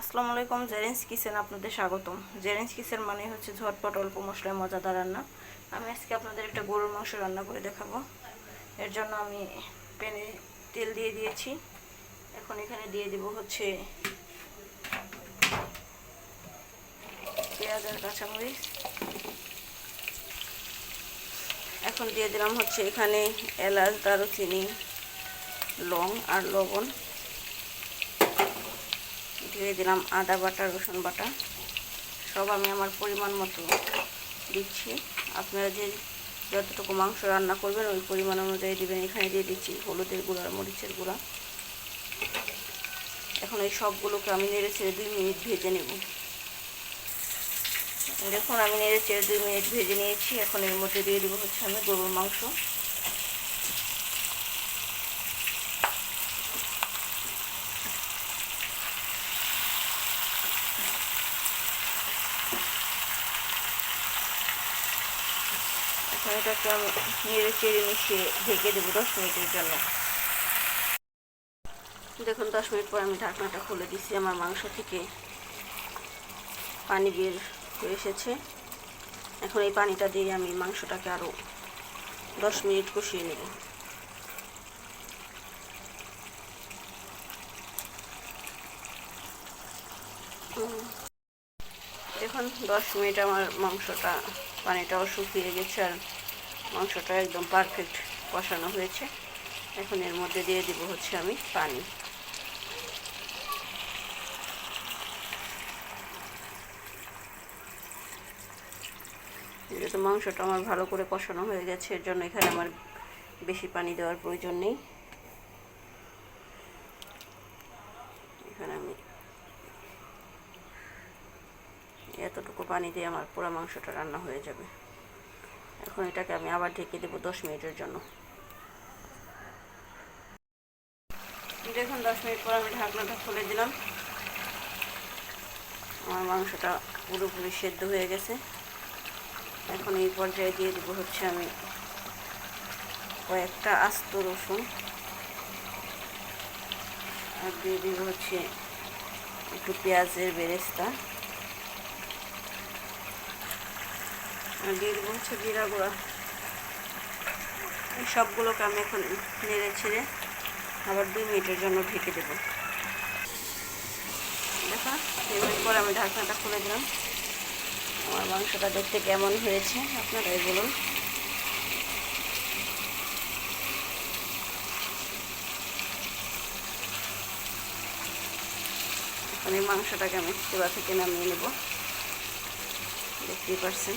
আসসালামু আলাইকুম, জেরেন্স কিচেন আপনাদের স্বাগতম। জেরেন্স কিচেন মানে হচ্ছে ঝটপট অল্প মশলায় মজাদার রান্না। আমি আজকে আপনাদের একটা গরুর মাংস রান্না করে দেখাবো। এর জন্য আমি প্যানে তেল দিয়ে দিয়েছি। এখন এখানে দিয়ে দেব হচ্ছে পেঁয়াজ আর কাঁচামরিচ। এখন দিয়ে দিলাম হচ্ছে এখানে এলাচ, দারুচিনি, লং আর লবণ। দিয়ে দিলাম আদা বাটা, রসুন বাটা। সব আমি আমার পরিমাণ মতো দিচ্ছি। আপনারা যে যতটুকু মাংস রান্না করবেন, ওই পরিমাণ অনুযায়ী দেবেন। এখানে দিয়ে দিচ্ছি হলুদের গুঁড়া, মরিচের গুঁড়া। এখন এই সবগুলোকে আমি নেড়ে ছেড়ে দুই মিনিট ভেজে নেব। দেখুন, আমি নেড়ে ছেড়ে দুই মিনিট ভেজে নিয়েছি। এখন এর মধ্যে দিয়ে দেবো হচ্ছে আমি গরুর মাংস। এখন এটাকে আমি নেড়ে চেড়ে মিশিয়ে ঢেকে দেবো দশ মিনিটের জন্য। দেখুন, দশ মিনিট পর আমি ঢাকনাটা খুলে দিচ্ছি আমার মাংস থেকে পানি বের হয়ে এসেছে। এখন এই পানিটা দিয়ে আমি মাংসটাকে আরও দশ মিনিট কষিয়ে নেব। এখন দশ মিনিট আমার মাংসটা, পানিটাও শুকিয়ে গেছে আর মাংসটা একদম পারফেক্ট কষানো হয়েছে। এখন এর মধ্যে দিয়ে দিব হচ্ছে আমি পানি। যেহেতু মাংসটা আমার ভালো করে কষানো হয়ে গেছে, এর জন্য এখানে আমার বেশি পানি দেওয়ার প্রয়োজন নেই। এখানে আমি এতটুকু পানি দিয়ে আমার পুরো মাংসটা রান্না হয়ে যাবে। এখন এটাকে আমি আবার ঢেকে দেবো দশ মিনিটের জন্য। দেখুন, দশ মিনিট পর আমি ঢাকনাটা খুলে দিলাম। আমার মাংসটা পুরোপুরি সেদ্ধ হয়ে গেছে। এখন এই পর্যায়ে দিয়ে দেবো হচ্ছে আমি কয়েকটা আস্ত রসুন। আর দিয়ে দিব হচ্ছে একটু পেঁয়াজের বেরেস্তা। আর দিয়ে দেবো হচ্ছে জিরা গুঁড়া সবগুলোকে আমি এখন নেড়ে ছেড়ে আবার দুই মিনিটের জন্য ঢেকে দেবো। দেখো দুই মিনিট পর আমি ঢাকনাটা খুলে দিলাম। আমার মাংসটা দেখতে কেমন হয়েছে, আপনারাই বলুন। এখন এই মাংসটাকে আমি চুলা থেকে নামিয়ে নেব। দেখতেই পারছেন।